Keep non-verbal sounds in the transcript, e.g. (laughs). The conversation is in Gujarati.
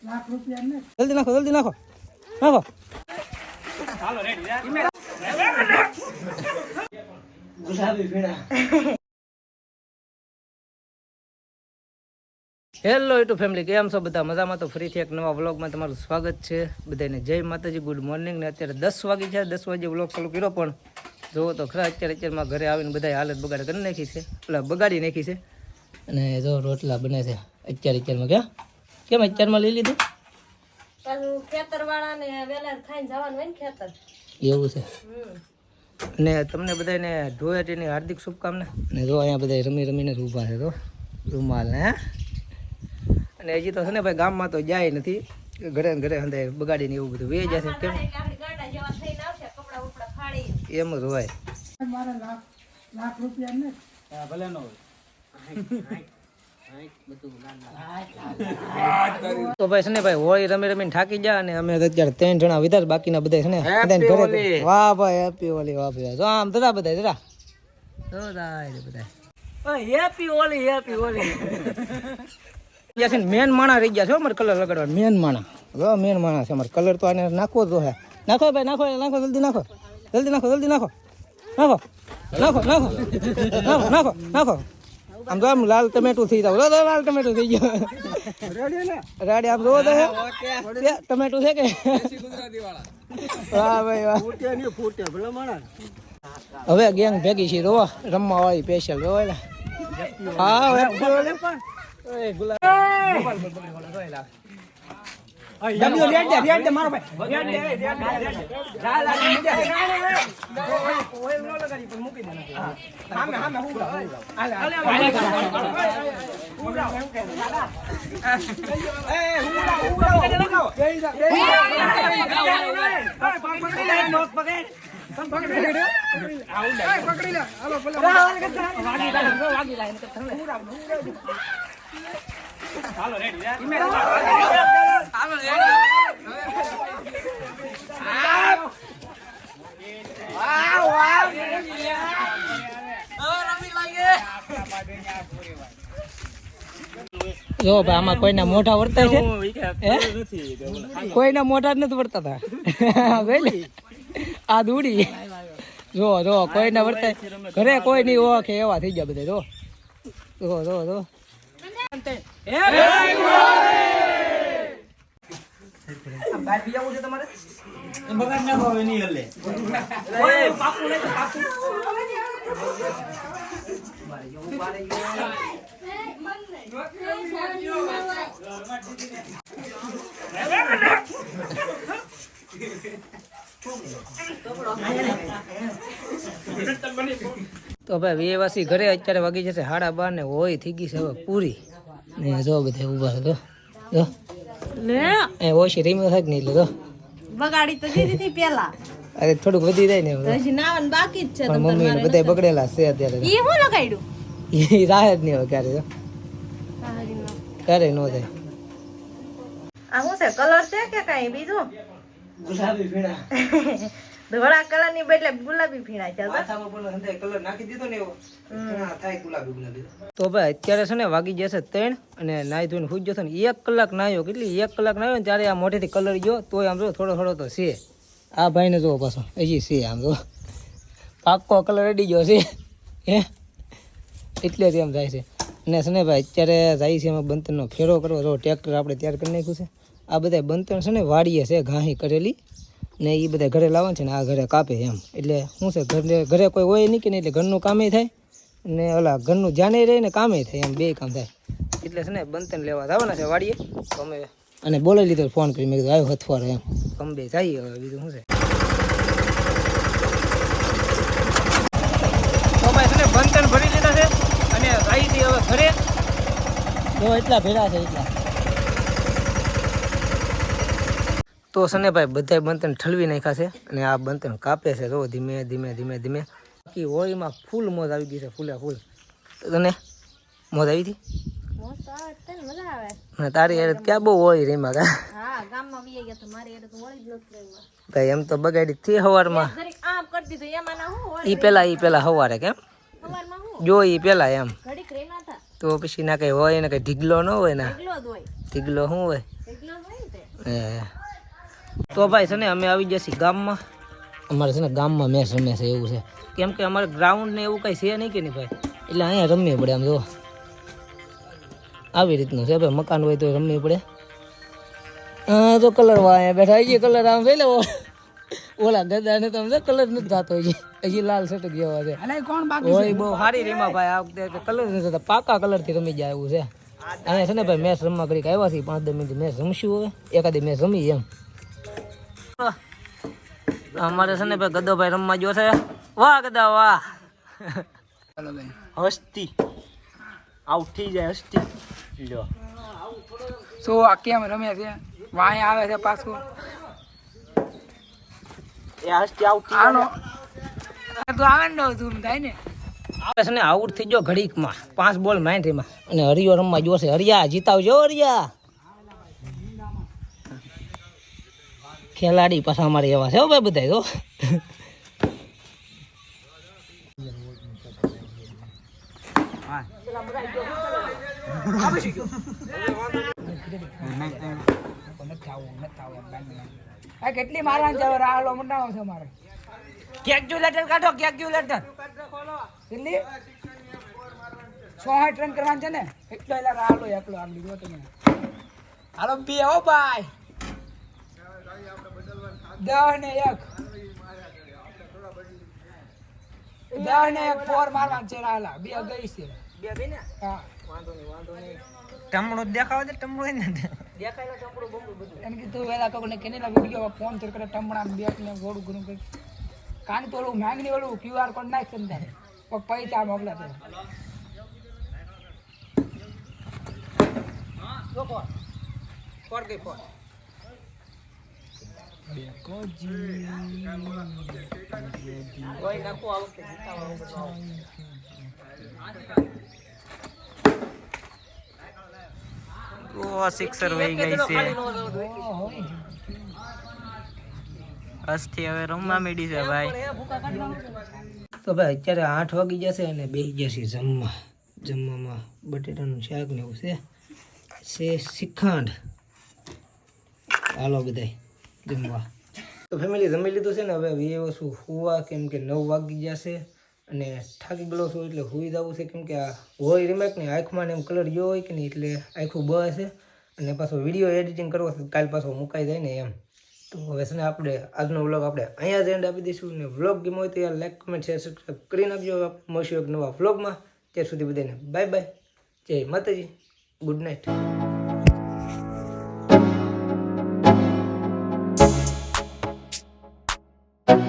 જલ્દી નાખો જલ્દી નાખો. નાખો. હેલો યુટ્યુબ ફેમિલી કેમ છો બધા? મજામાં તો ફરીથી એક નવા વ્લોગમાં તમારું સ્વાગત છે. બધાને જય માતાજી ગુડ મોર્નિંગ ને અત્યારે દસ વાગી છે. દસ વાગે વ્લોગ ચાલુ કર્યો પણ જોવો તો ખરા અત્યારે અત્યારમાં ઘરે આવીને બધા હાલત બગાડ કરી નાખી છે. એટલે બગાડી નાખી છે. અને જો રોટલા બને છે અત્યારે અત્યારમાં ક્યાં? કેમ અત્યારમાં લઈ લીધું? ખેતર વાળા વેલા ખાઈને જવાનું હોય ને ખેતર. એવું છે? અને તમને બધાને ધોયાટીની હાર્દિક શુભકામના. અને જો અહીંયા બધા રમી રમીને જ ઊભા છે તો રૂમાલ ને હે? અને હજી તો છે ને ભાઈ ગામમાં તો જાય નથી. ઘરે ઘરે અંદર બગાડીને એવું બધું વે જશે કેમ? એટલે આપણી ગાંડા જેવા થઈને આવશે કપડા ઉપડા ફાડી. એમ જ હોય. તો ભાઈ છે ને ભાઈ હોળી રમી રમીને થાકી ગયા અને અમે અત્યારે ત્રણ જણા વિધાર બાકીના બધા છે ને વાહ ભાઈ હેપી હોલી વાહ ભાઈ. જો આમ દરા બધા દરા બધા હેપી હોલી હેપી હોલી ગયા છે ને મેન માણા રહી ગયા છે અમારે કલર લગાડવા. મેન માણા. જો મેન માણા છે અમારે. કલર તો આને નાખવો જ હે નાખો ભાઈ નાખો નાખો જલ્દી નાખો. જલ્દી નાખો જલ્દી નાખો. નાખો. નાખો નાખો નાખો નાખો નાખો. આમ તો આમ લાલ ટમેટું થઈ જાવ. લાલ ટમેટું થઈ ગયો રાડી આમ જોવો તો ટમેટું છે કે? વાહ ભાઈ વાહ. હવે ગેંગ ભેગી છે રોવા. રમવા વાળી સ્પેશિયલ રોવા એટલે હા હવે. ગુલાબ મોબાઈલ પર પકડી વાળા રોય લા ડબ્લ્યુ રેડ દે રેડ દે મારો ભાઈ. રેડ દે રેડ દે લા લા મજા ઓઇલ નો લગાડી પણ મૂકી દે હું. એમ કે દાદા એ ઉડાવ ઉડાવ લગાવો પકડી લે. પકડી લે પકડી લે હાલો પેલા વાગી લે વાગી લે ઉડાવ ઉડાવ હાલો રેડી હાલો જો ભાઈ આમાં કોઈના મોઢા વર્તાય છે? કોઈના મોઢા જ નથી વર્તા હતા (laughs) લે. આ દૂડી. જો જો કોઈના વર્તા ઘરે કોઈ નહીં ઓળખે એવા થઈ ગયા બધા જો. જો જો જો. તો ભાઈ વેવાસી ઘરે અત્યારે વાગી જશે સાડા બાર ને હોય થઈ ગઈ છે હવે પૂરી. ને જો બધા ઊભા છે તો જો. લે. એ ઓછી રીમ થાય કે નહીં એટલે તો બગાડી તો દીધી હતી પેલા અરે થોડુંક વધી જાય ને. હજી નાવાનું બાકી જ છે પણ મમ્મી ને બધા બગડેલા છે અત્યારે એ હું લગાડ્યું? ઈ રાહ જ નહીં હોય ક્યારે તો. ક્યારે નો થાય. આ શું છે કલર છે કે કઈ બીજું? ગુલાબી ભીણા (laughs) ધોળા કલરની બદલે ગુલાબી ભીણા છે માથામાં પણ અંદર કલર નાખી દીધો ને એવો. થાય ગુલાબી ગુલાબી. તો ભાઈ અત્યારે છે ને વાગી જશે ત્રણ અને નાઈ ધોઈને હુઈ જશે ને એક કલાક નાયો. કેટલી એક કલાક નાયો ને ત્યારે આ મોઢેથી કલર ગયો તોય આમ જો થોડો થોડો તો છે. આ ભાઈને જો પાછો. હજી છે આમ જો. પાક્કો કલર અડી ગયો છે. હે? એટલે જ એમ થાય છે. અને છે ને ભાઈ અત્યારે જાય છે એમાં બંતરનો ફેરો કરવો. જો ટ્રેક્ટર આપણે તૈયાર કરી નાખ્યું છે. આ બધા બંતર છે ને વાડીએ છે ઘાહી કરેલી. ને એ બધા ઘરે લાવે છે ને આ ઘરે કાપે એમ. એટલે શું છે, ઘરે ઘરે કોઈ હોય નહીં કે નહીં, એટલે ઘરનું કામે થાય ને ઓલા ઘરનું જાણે રહે ને કામે થાય એમ, બે કામ થાય. એટલે છે ને બંતન લેવા જવાના છે વાડીએ. તો અમે અને બોલાવી લીધો ફોન કરી મેં કીધું આવ્યો હથવારો એમ. તો અમે બે જઈએ હવે, બીજું શું છે? બંતન ભરી લીધા છે અને જઈથી હવે ઘરે. તો એટલા ભેડા છે, એટલા. તો છે ભાઈ બધાય બંતન ઠલવી નાખ્યા છે અને આ બંતન કાપે છે. જો ધીમે ધીમે ધીમે ધીમે. બાકી હોળીમાં ફૂલ મોજ આવી ગઈ છે ફૂલે ફૂલ. તને મોજ આવી હતી? તારી યાર ક્યાં બહુ હોળી રેમાં કા ભાઈ એમ તો બગાડી થી હવારમાં. ઈ પેલા ઈ પેલા હવારે કેમ જો ઈ પેલા એમ. તો પછી ના કઈ હોય ને કઈ ઢીગલો ન હોય ને? ઢીગલો શું હોય? હોય એ તો ભાઈ છે ને અમે આવી જશે ગામમાં. અમારે છે ને ગામમાં મેચ રમે છે એવું છે. કેમ કે અમારે ગ્રાઉન્ડ ને એવું કઈ છે નહીં કે નહીં ભાઈ? એટલે અહીંયા રમવી પડે આમ જો. આવી રીતનું છે ભાઈ મકાન હોય તો રમવી પડે. હા તો કલર અહીંયા બેઠા હજી કલર આમ થઈ લેવો ઓલા ગદાને તો આમ કલર નથી થતો હજી. હજી લાલ શર્ટ જેવા છે. કોણ બાકી હોય બહુ સારી રીમા ભાઈ આ વખતે કલર નથી થતા. પાકા કલરથી રમી જાય એવું છે. અહીંયા છે ને ભાઈ મેચ રમવા કરી આવ્યા છીએ પાંચ દસ મિનિટ મેચ રમશું હવે. એકાદી મેચ રમી એમ. અમારે છે ને ભાઈ ગદોભાઈ રમવા જો છે. વાહ ગદા વાહ. હસ્તી. આઉટ થઈ જાય હસ્તી. લ્યો. સો આ કેમ રમે છે? વાય આવે છે પાછું? એ હસ્તી આઉટ થઈ આનો તો આવે ને ઝૂમ થાય ને. આવે છે ને આઉટ થઈ ગયો ઘડીકમાં. પાંચ બોલ માઇન્ડ્રીમાં અને હરિયો રમવા જોશે હરિયા જીતાવજો હરિયા. ખેલાડી પાછા અમારે એવા છે હો ભાઈ બધા તો કેટલી મારવાની છે રાહલો મંડાવો છે મારે કેલ્ક્યુલેટર કાઢો કેલ્ક્યુલેટર કેટલી? સોહાઠ રન કરવાનું છે ને? એટલો એટલે રાહલો એકલો આમ લીધો તમે. હાલો, બે હો ભાઈ. દસ ને એક. દસ ને એક ફોર મારવા છે રાલા. બે ગઈ છે. બે ગઈ ને? હા. વાંધો નહીં વાંધો નહીં. ટમણું દેખાવ દે ટમણું ને દેખાય ટપડું બમડું બધું. એને કીધું વેલા કોકને કેનેલા વીડિયો ફોન તો કરે ટમણા બેટ ને ઘોડું ઘણું કઈ કાન તો ઓલું માંગણી ઓલું ક્યુઆર કોડ નાખ પણ પૈસા મોકલા તો ફોર ગઈ ફોર કોઈ નાખો આ વખતે જીતાવાનું ઓ સિક્સર વહી ગઈ છે. અસ્થિ હવે રમવા મેડી છે ભાઈ. તો ભાઈ, અત્યારે આઠ વાગી જશે અને બેસી જશે જમવા. જમવામાં બટેટાનું શાક ને એવું છે. શ્રીખંડ હાલો બધાય. જમવા. તો ફેમિલી જમી લીધું છે ને, હવે એ વસ્તુ હુવા, કેમ કે નવ વાગી જશે અને થાકી ગયેલો છું એટલે હુઈ જવું છે, કેમ કે આ હોય રિમેક ને, આંખમાં ને એમ કલર ગયો હોય કે નહીં એટલે આખું બ હશે અને પાછો વીડિયો એડિટિંગ કરવો કાલ પાછો મુકાઈ જાય ને એમ. તો હવે છે ને આપણે આજનો વ્લોગ આપણે અહીંયા જ એન્ડ આપી દઈશું ને વ્લોગ ગેમ હોય તો યાર લાઈક કમેન્ટ શેર સબસ્ક્રાઈબ કરી નાખજો. મળશું એક નવા વ્લોગમાં ત્યાં સુધી બધાને બાય બાય જય માતાજી. Good night